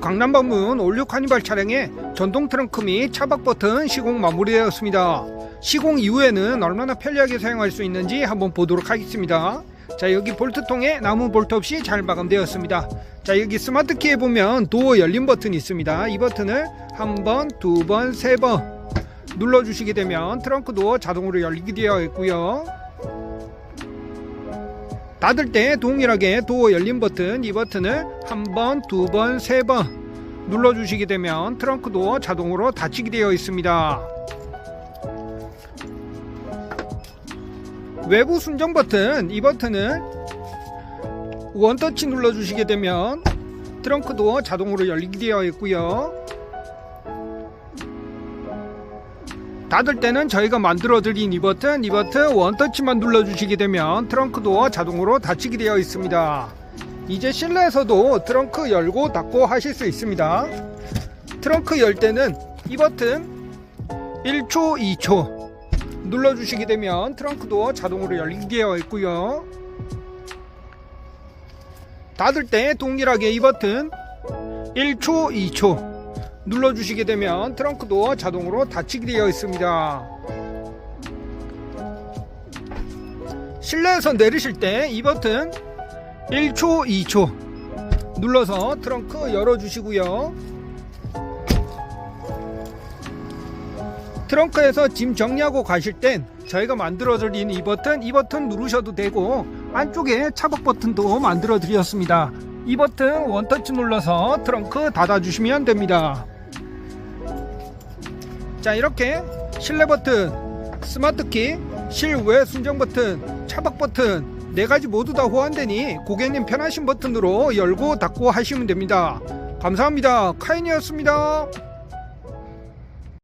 강남 방문 올류 카니발 차량의 전동 트렁크 및 차박 버튼 시공 마무리되었습니다. 시공 이후에는 얼마나 편리하게 사용할 수 있는지 한번 보도록 하겠습니다. 자 여기 볼트통에 나무 볼트 없이 잘 마감되었습니다. 자 여기 스마트 키에 보면 도어 열림 버튼이 있습니다. 이 버튼을 한 번, 두 번, 세 번 눌러주시게 되면 트렁크 도어 자동으로 열리게 되어 있고요. 닫을 때 동일하게 도어 열림 버튼 이 버튼을 한 번, 두 번, 세 번 눌러주시게 되면 트렁크 도어 자동으로 닫히게 되어 있습니다. 외부 순정 버튼 이 버튼을 원터치 눌러주시게 되면 트렁크 도어 자동으로 열리게 되어 있고요. 닫을 때는 저희가 만들어 드린 이 버튼, 이 버튼 원터치만 눌러주시게 되면 트렁크 도어 자동으로 닫히게 되어 있습니다. 이제 실내에서도 트렁크 열고 닫고 하실 수 있습니다. 트렁크 열 때는 이 버튼 1초, 2초 눌러주시게 되면 트렁크 도어 자동으로 열리게 되어 있고요. 닫을 때 동일하게 이 버튼 1초, 2초 눌러주시게 되면 트렁크 도어 자동으로 닫히게 되어 있습니다. 실내에서 내리실 때 이 버튼 1초, 2초 눌러서 트렁크 열어주시고요. 트렁크에서 짐 정리하고 가실 땐 저희가 만들어 드린 이 버튼, 이 버튼 누르셔도 되고 안쪽에 차박 버튼도 만들어 드렸습니다. 이 버튼 원터치 눌러서 트렁크 닫아 주시면 됩니다. 자 이렇게 실내 버튼, 스마트 키, 실외 순정 버튼, 차박 버튼 네 가지 모두 다 호환되니 고객님 편하신 버튼으로 열고 닫고 하시면 됩니다. 감사합니다. 카인이었습니다.